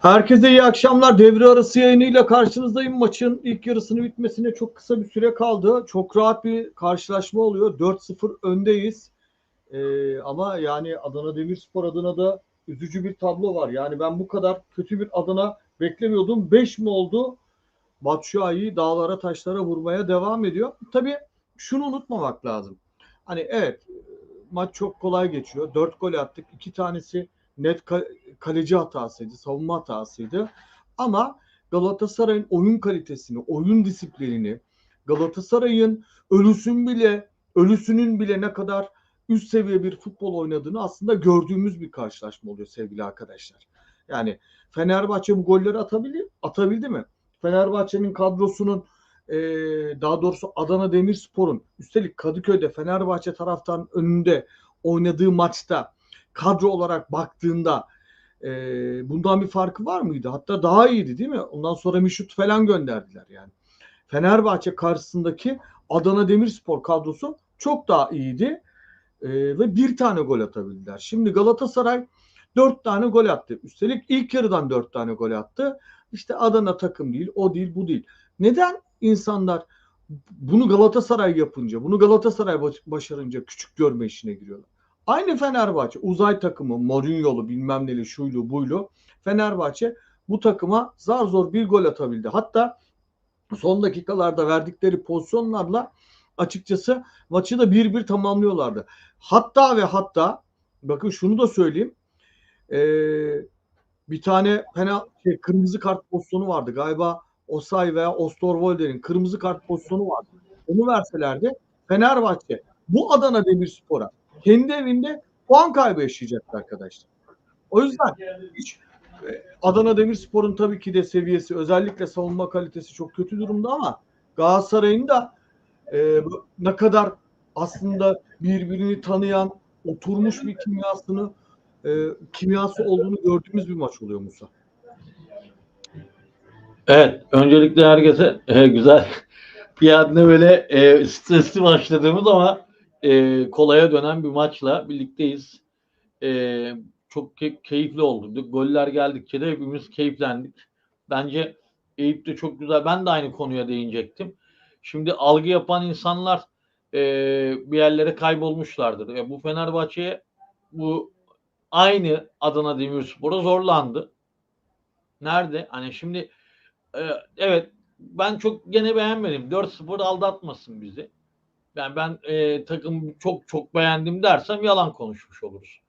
Herkese iyi akşamlar. Devre arası yayınıyla karşınızdayım. Maçın ilk yarısını bitmesine çok kısa bir süre kaldı. Çok rahat bir karşılaşma oluyor. 4-0 öndeyiz. Ee, ama yani Adana Demirspor adına da üzücü bir tablo var. Yani ben bu kadar kötü bir Adana beklemiyordum. 5 mi oldu? Batshuayi dağlara taşlara vurmaya devam ediyor. Tabii şunu unutmamak lazım. Hani evet maç çok kolay geçiyor. 4 gol attık. 2 tanesi net ka- kaleci hatasıydı, savunma hatasıydı. Ama Galatasaray'ın oyun kalitesini, oyun disiplinini, Galatasaray'ın ölüsün bile, ölüsünün bile ne kadar üst seviye bir futbol oynadığını aslında gördüğümüz bir karşılaşma oluyor sevgili arkadaşlar. Yani Fenerbahçe bu golleri atabildi, atabildi mi? Fenerbahçe'nin kadrosunun daha doğrusu Adana Demirspor'un üstelik Kadıköy'de Fenerbahçe taraftan önünde oynadığı maçta kadro olarak baktığında e, bundan bir farkı var mıydı? Hatta daha iyiydi değil mi? Ondan sonra Mişut falan gönderdiler yani. Fenerbahçe karşısındaki Adana Demirspor kadrosu çok daha iyiydi. E, ve bir tane gol atabildiler. Şimdi Galatasaray dört tane gol attı. Üstelik ilk yarıdan dört tane gol attı. İşte Adana takım değil, o değil, bu değil. Neden insanlar bunu Galatasaray yapınca, bunu Galatasaray başarınca küçük görme işine giriyorlar? Aynı Fenerbahçe uzay takımı Mourinho'lu bilmem neli şuylu buylu Fenerbahçe bu takıma zar zor bir gol atabildi. Hatta son dakikalarda verdikleri pozisyonlarla açıkçası maçı da bir bir tamamlıyorlardı. Hatta ve hatta bakın şunu da söyleyeyim. Ee, bir tane fena şey, kırmızı kart pozisyonu vardı. Galiba Osay veya Ostorvolder'in kırmızı kart pozisyonu vardı. Onu verselerdi Fenerbahçe bu Adana Demirspor'a kendi evinde puan kaybı yaşayacaktı arkadaşlar. O yüzden hiç e, Adana Demirspor'un tabii ki de seviyesi özellikle savunma kalitesi çok kötü durumda ama Galatasaray'ın da e, ne kadar aslında birbirini tanıyan oturmuş bir kimyasını e, kimyası olduğunu gördüğümüz bir maç oluyor Musa. Evet, öncelikle herkese e, güzel bir anda böyle e, stresli başladığımız ama e, kolaya dönen bir maçla birlikteyiz. E, çok key- keyifli oldu. Goller geldikçe de hepimiz keyiflendik. Bence Eyüp de çok güzel. Ben de aynı konuya değinecektim. Şimdi algı yapan insanlar e, bir yerlere kaybolmuşlardır. E, bu Fenerbahçe'ye bu aynı Adana Demirspor'a zorlandı. Nerede? Hani şimdi e, evet ben çok gene beğenmedim. 4-0 aldatmasın bizi. Yani ben e, takım çok çok beğendim dersem yalan konuşmuş oluruz.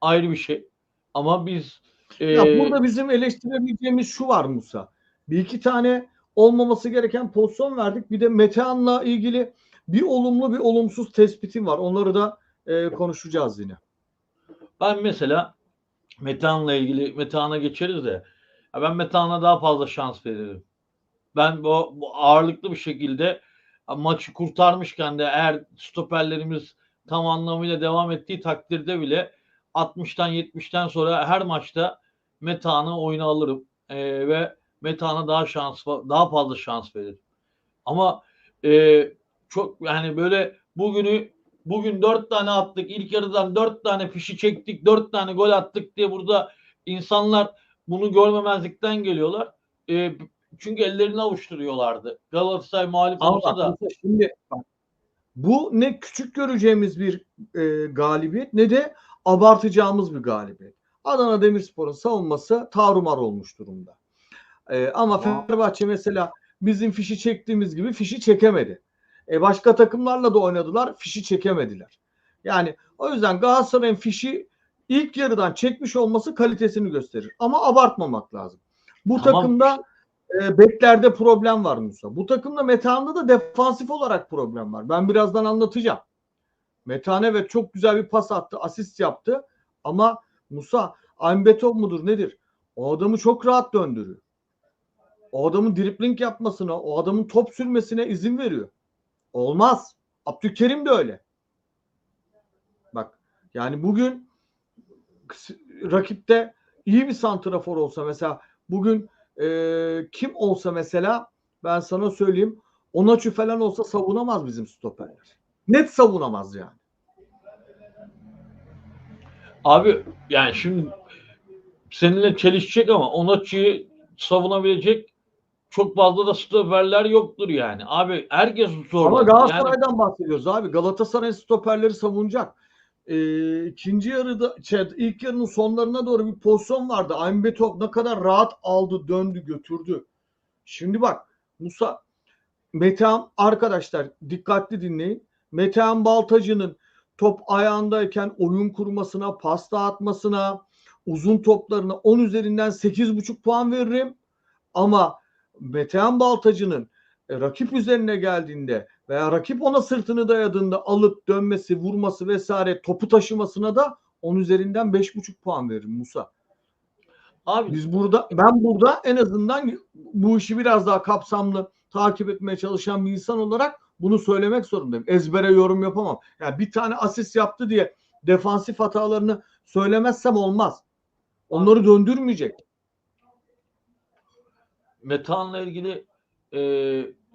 Ayrı bir şey. Ama biz e, Ya burada bizim eleştirebileceğimiz şu var Musa. Bir iki tane olmaması gereken pozisyon verdik. Bir de Metehan'la ilgili bir olumlu bir olumsuz tespitim var. Onları da e, konuşacağız yine. ben mesela Metehan'la ilgili Metehan'a geçeriz de ben Metehan'a daha fazla şans veririm. Ben bu, bu ağırlıklı bir şekilde maçı kurtarmışken de eğer stoperlerimiz tam anlamıyla devam ettiği takdirde bile 60'tan 70'ten sonra her maçta Metehan'ı oyuna alırım Ee, ve Metehan'a daha şans daha fazla şans veririm. Ama e, çok yani böyle bugünü bugün dört tane attık ilk yarıdan dört tane fişi çektik dört tane gol attık diye burada insanlar bunu görmemezlikten geliyorlar. E, çünkü ellerini avuşturuyorlardı. Galatasaray mağlup Ama olsa da şimdi bak, bu ne küçük göreceğimiz bir e, galibiyet ne de abartacağımız bir galibiyet. Adana Demirspor'un savunması tarumar olmuş durumda. E, ama Fenerbahçe mesela bizim fişi çektiğimiz gibi fişi çekemedi. E, başka takımlarla da oynadılar, fişi çekemediler. Yani o yüzden Galatasaray'ın fişi ilk yarıdan çekmiş olması kalitesini gösterir. Ama abartmamak lazım. Bu Tamam. takımda e, beklerde problem var Musa. Bu takımda Metehan'da da defansif olarak problem var. Ben birazdan anlatacağım. Metehan evet çok güzel bir pas attı, asist yaptı. Ama Musa Ambetov mudur nedir? O adamı çok rahat döndürüyor. O adamın dripling yapmasına, o adamın top sürmesine izin veriyor. Olmaz. Abdülkerim de öyle. Bak yani bugün rakipte iyi bir santrafor olsa mesela bugün e, kim olsa mesela ben sana söyleyeyim Onaçu falan olsa savunamaz bizim stoperler. Net savunamaz yani. Abi yani şimdi seninle çelişecek ama Onaçı'yı savunabilecek çok fazla da stoperler yoktur yani. Abi herkes zor. Ama Yani Galatasaray'dan bahsediyoruz abi. Galatasaray stoperleri savunacak. Ee, ikinci yarıda şey, ilk yarının sonlarına doğru bir pozisyon vardı. Aymbetov ne kadar rahat aldı, döndü, götürdü. Şimdi bak Musa Metehan arkadaşlar dikkatli dinleyin. Metehan Baltacı'nın top ayağındayken oyun kurmasına, pasta atmasına, uzun toplarına 10 üzerinden 8,5 puan veririm. Ama Metehan Baltacı'nın e, rakip üzerine geldiğinde veya rakip ona sırtını dayadığında alıp dönmesi, vurması vesaire topu taşımasına da 10 üzerinden 5,5 puan veririm Musa. abi Biz burada ben burada en azından bu işi biraz daha kapsamlı takip etmeye çalışan bir insan olarak bunu söylemek zorundayım. Ezbere yorum yapamam. Yani bir tane asist yaptı diye defansif hatalarını söylemezsem olmaz. Onları döndürmeyecek. Metehan'la ilgili e,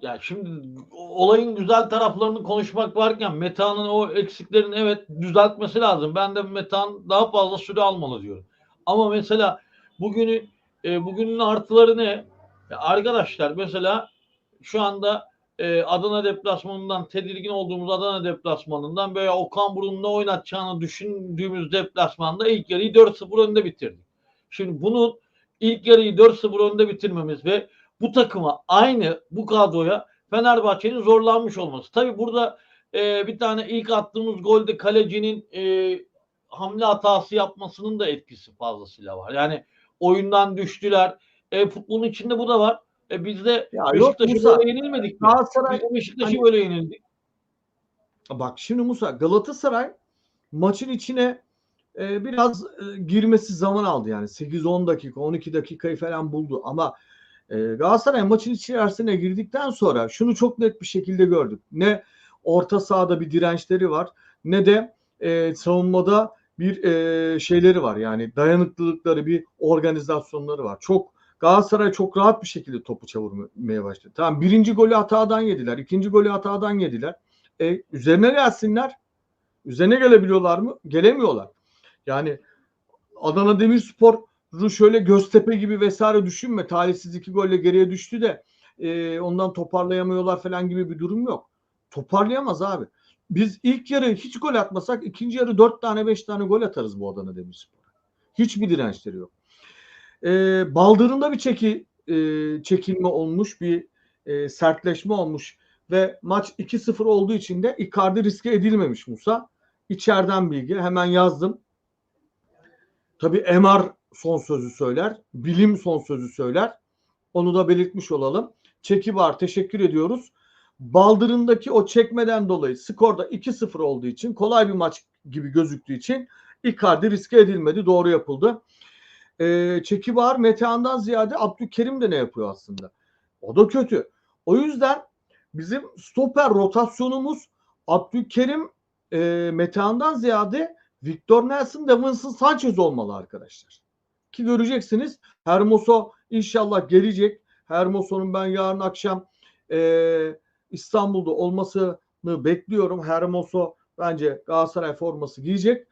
ya şimdi olayın güzel taraflarını konuşmak varken Metehan'ın o eksiklerini evet düzeltmesi lazım. Ben de Metehan daha fazla süre almalı diyorum. Ama mesela bugünü e, bugünün artıları ne? Ya arkadaşlar mesela şu anda e, Adana deplasmanından tedirgin olduğumuz Adana deplasmanından böyle Okan Burun'la oynatacağını düşündüğümüz deplasmanda ilk yarıyı 4-0 önde bitirdik. Şimdi bunun ilk yarıyı 4-0 önde bitirmemiz ve bu takıma aynı bu kadroya Fenerbahçe'nin zorlanmış olması. Tabi burada e, bir tane ilk attığımız golde kalecinin e, hamle hatası yapmasının da etkisi fazlasıyla var. Yani oyundan düştüler. E, futbolun içinde bu da var. E, biz de Ya Musa, böyle yenilmedik? Galatasaray Biz hani- böyle yenildik. Bak şimdi Musa Galatasaray maçın içine e, biraz e, girmesi zaman aldı yani 8-10 dakika 12 dakikayı falan buldu ama e, Galatasaray maçın içerisine girdikten sonra şunu çok net bir şekilde gördük. Ne orta sahada bir dirençleri var ne de e, savunmada bir e, şeyleri var yani dayanıklılıkları bir organizasyonları var. Çok Galatasaray çok rahat bir şekilde topu çevirmeye başladı. Tamam birinci golü hatadan yediler. ikinci golü hatadan yediler. E, üzerine gelsinler. Üzerine gelebiliyorlar mı? Gelemiyorlar. Yani Adana Demirspor'u şöyle Göztepe gibi vesaire düşünme. Talihsiz iki golle geriye düştü de e, ondan toparlayamıyorlar falan gibi bir durum yok. Toparlayamaz abi. Biz ilk yarı hiç gol atmasak ikinci yarı dört tane beş tane gol atarız bu Adana Demirspor'a. Hiçbir dirençleri yok. E, baldırında bir çeki e, çekilme olmuş, bir e, sertleşme olmuş ve maç 2-0 olduğu için de Icardi riske edilmemiş Musa. İçeriden bilgi hemen yazdım. Tabii MR son sözü söyler. Bilim son sözü söyler. Onu da belirtmiş olalım. Çeki var. Teşekkür ediyoruz. Baldırındaki o çekmeden dolayı skorda 2-0 olduğu için kolay bir maç gibi gözüktüğü için Icardi riske edilmedi. Doğru yapıldı. Ee, çeki var. Metehan'dan ziyade Abdülkerim de ne yapıyor aslında? O da kötü. O yüzden bizim stoper rotasyonumuz Abdülkerim e, Metehan'dan ziyade Victor Nelson, Davinson Sanchez olmalı arkadaşlar. Ki göreceksiniz Hermoso inşallah gelecek. Hermoso'nun ben yarın akşam e, İstanbul'da olmasını bekliyorum. Hermoso bence Galatasaray forması giyecek.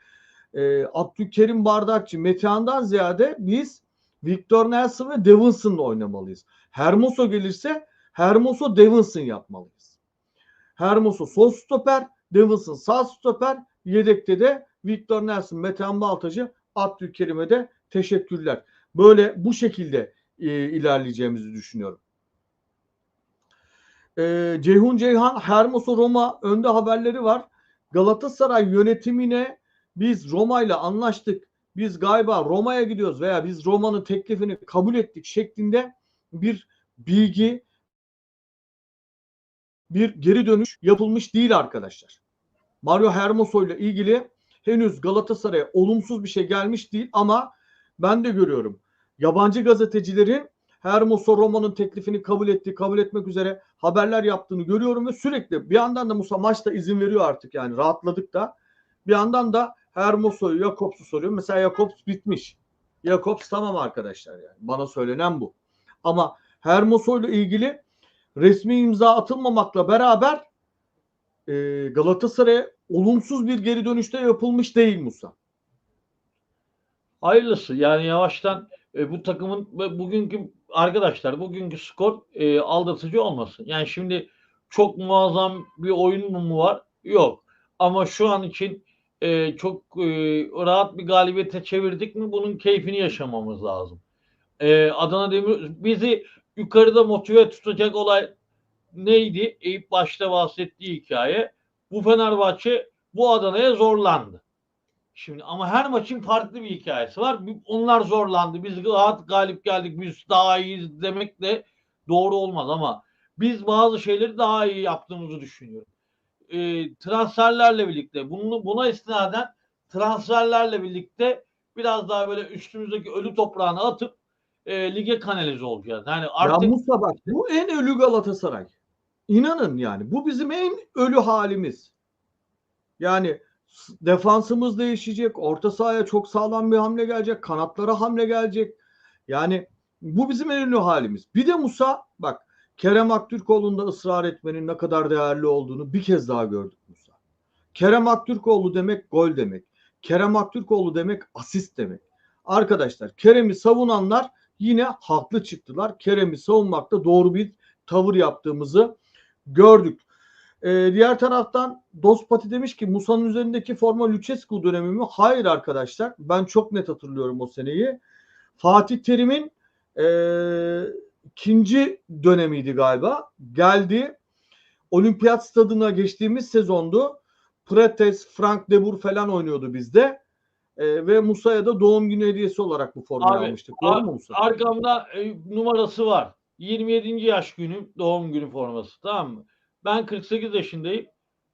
E, Abdülkerim Bardakçı, Metehan'dan ziyade biz Victor Nelson ve Davinson'la oynamalıyız. Hermoso gelirse Hermoso Davinson yapmalıyız. Hermoso sol stoper, Davinson sağ stoper, yedekte de Victor Nelson, Metehan Baltacı, Abdülkerim'e de teşekkürler. Böyle bu şekilde e, ilerleyeceğimizi düşünüyorum. E, Ceyhun Ceyhan, Hermoso Roma önde haberleri var. Galatasaray yönetimine biz Roma ile anlaştık. Biz galiba Roma'ya gidiyoruz veya biz Roma'nın teklifini kabul ettik şeklinde bir bilgi, bir geri dönüş yapılmış değil arkadaşlar. Mario Hermoso ile ilgili henüz Galatasaray'a olumsuz bir şey gelmiş değil ama ben de görüyorum. Yabancı gazetecilerin Hermoso Roma'nın teklifini kabul ettiği, kabul etmek üzere haberler yaptığını görüyorum ve sürekli bir yandan da Musa maçta izin veriyor artık yani rahatladık da bir yandan da Hermoso'yu Jakobs'u soruyor. Mesela Jakobs bitmiş. Jakobs tamam arkadaşlar yani. Bana söylenen bu. Ama Hermoso ile ilgili resmi imza atılmamakla beraber e, Galatasaray'a olumsuz bir geri dönüşte yapılmış değil Musa. Hayırlısı yani yavaştan e, bu takımın bugünkü arkadaşlar bugünkü skor e, aldatıcı olmasın. Yani şimdi çok muazzam bir oyun mu var? Yok. Ama şu an için e, çok e, rahat bir galibiyete çevirdik mi bunun keyfini yaşamamız lazım. E, Adana Demir bizi yukarıda motive tutacak olay neydi? Eyüp başta bahsettiği hikaye. Bu Fenerbahçe bu Adana'ya zorlandı. Şimdi ama her maçın farklı bir hikayesi var. Onlar zorlandı. Biz rahat galip geldik. Biz daha iyiyiz demek de doğru olmaz ama biz bazı şeyleri daha iyi yaptığımızı düşünüyorum. Ee, transferlerle birlikte bunu buna istinaden transferlerle birlikte biraz daha böyle üstümüzdeki ölü toprağını atıp e, lige kanalize olacağız. Yani artık Ya Musa bak bu en ölü Galatasaray. İnanın yani bu bizim en ölü halimiz. Yani defansımız değişecek. Orta sahaya çok sağlam bir hamle gelecek. Kanatlara hamle gelecek. Yani bu bizim en ölü halimiz. Bir de Musa bak Kerem Aktürkoğlu'nda ısrar etmenin ne kadar değerli olduğunu bir kez daha gördük Musa. Kerem Aktürkoğlu demek gol demek. Kerem Aktürkoğlu demek asist demek. Arkadaşlar Kerem'i savunanlar yine haklı çıktılar. Kerem'i savunmakta doğru bir tavır yaptığımızı gördük. Ee, diğer taraftan Dospati demiş ki Musa'nın üzerindeki forma Lucescu dönemi mi? Hayır arkadaşlar. Ben çok net hatırlıyorum o seneyi. Fatih Terim'in ee, ikinci dönemiydi galiba. Geldi. Olimpiyat stadına geçtiğimiz sezondu. Pretes, Frank de Boer falan oynuyordu bizde. Ee, ve Musa'ya da doğum günü hediyesi olarak bu formayı almıştık. Doğru mu Musa? Arkamda e, numarası var. 27. yaş günü doğum günü forması tamam mı? Ben 48 yaşındayım.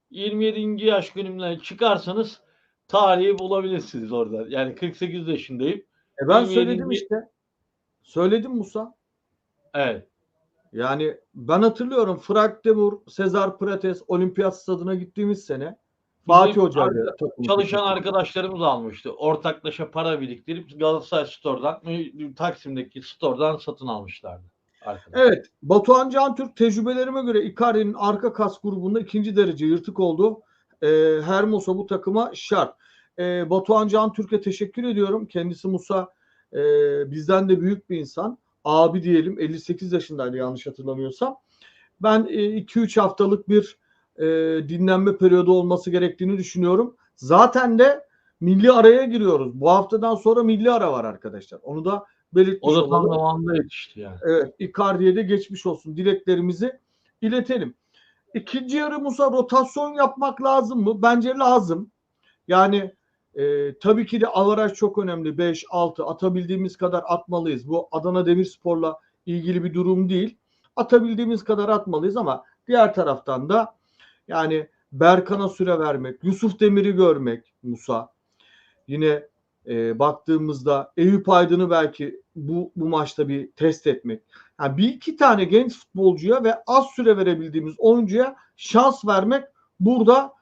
27. yaş günümle çıkarsanız tarihi bulabilirsiniz orada. Yani 48 yaşındayım. E ben 27. söyledim işte. Söyledim Musa. Evet. Yani ben hatırlıyorum Frank de Boer, Sezar Prates olimpiyat stadına gittiğimiz sene Fatih Hoca Çalışan arkadaşlarımız almıştı. Ortaklaşa para biriktirip Galatasaray Store'dan, Taksim'deki Store'dan satın almışlardı. Arkadaşlar. Evet, Batuhan Cantürk tecrübelerime göre Icardi'nin arka kas grubunda ikinci derece yırtık oldu. Ee, Hermosa bu takıma şart. Ee, Batuhan Cantürk'e teşekkür ediyorum. Kendisi Musa e, bizden de büyük bir insan. Abi diyelim 58 yaşındaydı yanlış hatırlamıyorsam. Ben 2-3 haftalık bir e, dinlenme periyodu olması gerektiğini düşünüyorum. Zaten de milli araya giriyoruz. Bu haftadan sonra milli ara var arkadaşlar. Onu da belirtmiş O da tam zamanında yetişti yani. Evet, Icardi'ye de geçmiş olsun. Dileklerimizi iletelim. İkinci yarı Musa rotasyon yapmak lazım mı? Bence lazım. Yani e, tabii ki de avaraj çok önemli. 5-6 atabildiğimiz kadar atmalıyız. Bu Adana Demirspor'la ilgili bir durum değil. Atabildiğimiz kadar atmalıyız ama diğer taraftan da yani Berkan'a süre vermek, Yusuf Demir'i görmek Musa. Yine e, baktığımızda Eyüp Aydın'ı belki bu, bu maçta bir test etmek. Yani bir iki tane genç futbolcuya ve az süre verebildiğimiz oyuncuya şans vermek burada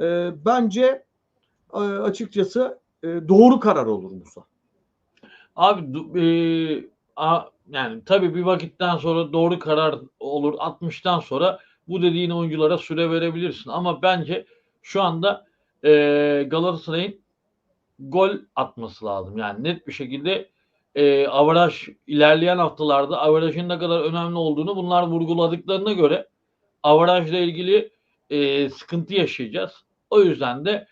e, bence e, açıkçası e, doğru karar olur Musa. Abi e, a- yani tabii bir vakitten sonra doğru karar olur. 60'tan sonra bu dediğin oyunculara süre verebilirsin. Ama bence şu anda e, Galatasaray'ın gol atması lazım. Yani net bir şekilde e, averaj ilerleyen haftalarda averajın ne kadar önemli olduğunu bunlar vurguladıklarına göre averajla ilgili e, sıkıntı yaşayacağız. O yüzden de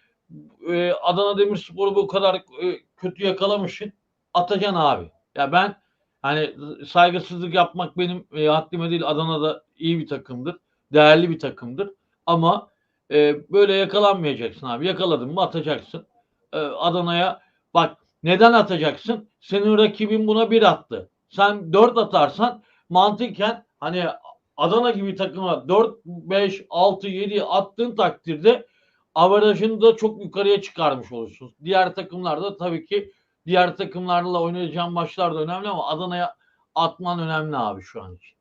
e, Adana Demirspor'u bu kadar e, kötü yakalamışsın atacaksın abi. Ya ben hani saygısızlık yapmak benim e, haddime değil. Adana'da iyi bir takımdır. Değerli bir takımdır. Ama e, böyle yakalanmayacaksın abi. Yakaladın mı atacaksın. E, Adana'ya bak neden atacaksın? Senin rakibin buna bir attı. Sen dört atarsan mantıken hani Adana gibi takıma 4, 5, 6, 7 attığın takdirde averajını da çok yukarıya çıkarmış olursun. Diğer takımlarda tabii ki diğer takımlarla oynayacağın maçlar da önemli ama Adana'ya atman önemli abi şu an için.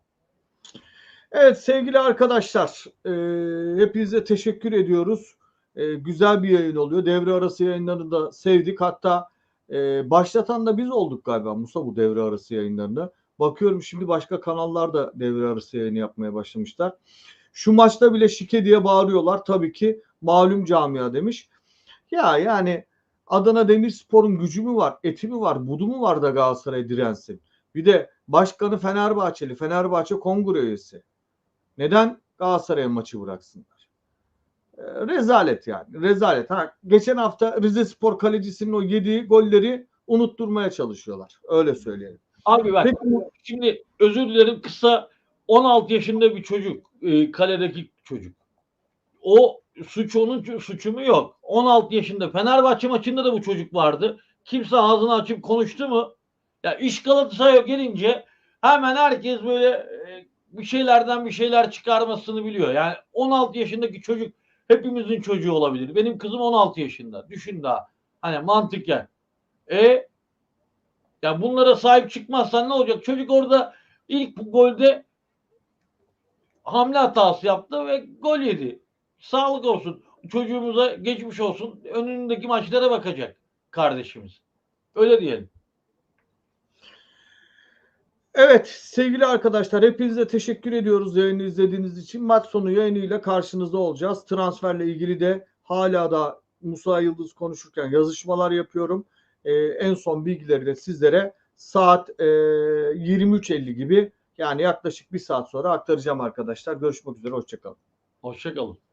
Evet sevgili arkadaşlar e, hepinize teşekkür ediyoruz. E, güzel bir yayın oluyor. Devre arası yayınlarını da sevdik. Hatta e, başlatan da biz olduk galiba Musa bu devre arası yayınlarını. Bakıyorum şimdi başka kanallar da devre arası yayını yapmaya başlamışlar. Şu maçta bile şike diye bağırıyorlar. Tabii ki malum camia demiş. Ya yani Adana Demirspor'un gücü mü var, eti mi var, budu mu var da Galatasaray dirensin? Bir de başkanı Fenerbahçeli, Fenerbahçe kongre üyesi. Neden Galatasaray'a maçı bıraksınlar? Ee, rezalet yani. Rezalet. Ha, geçen hafta Rize Spor kalecisinin o yediği golleri unutturmaya çalışıyorlar. Öyle söyleyelim. Abi bak Peki, şimdi özür dilerim kısa 16 yaşında bir çocuk e, kaledeki çocuk. O suç onun suçu mu yok. 16 yaşında Fenerbahçe maçında da bu çocuk vardı. Kimse ağzını açıp konuştu mu? Ya iş Galatasaray'a gelince hemen herkes böyle e, bir şeylerden bir şeyler çıkarmasını biliyor. Yani 16 yaşındaki çocuk hepimizin çocuğu olabilir. Benim kızım 16 yaşında. Düşün daha. Hani mantıken. E ya bunlara sahip çıkmazsan ne olacak? Çocuk orada ilk golde hamle hatası yaptı ve gol yedi. Sağlık olsun. Çocuğumuza geçmiş olsun. Önündeki maçlara bakacak kardeşimiz. Öyle diyelim. Evet sevgili arkadaşlar hepinize teşekkür ediyoruz yayını izlediğiniz için. Maç sonu yayınıyla karşınızda olacağız. Transferle ilgili de hala da Musa Yıldız konuşurken yazışmalar yapıyorum. Ee, en son bilgileri de sizlere saat e, 23.50 gibi yani yaklaşık bir saat sonra aktaracağım arkadaşlar. Görüşmek üzere hoşçakalın. Hoşçakalın.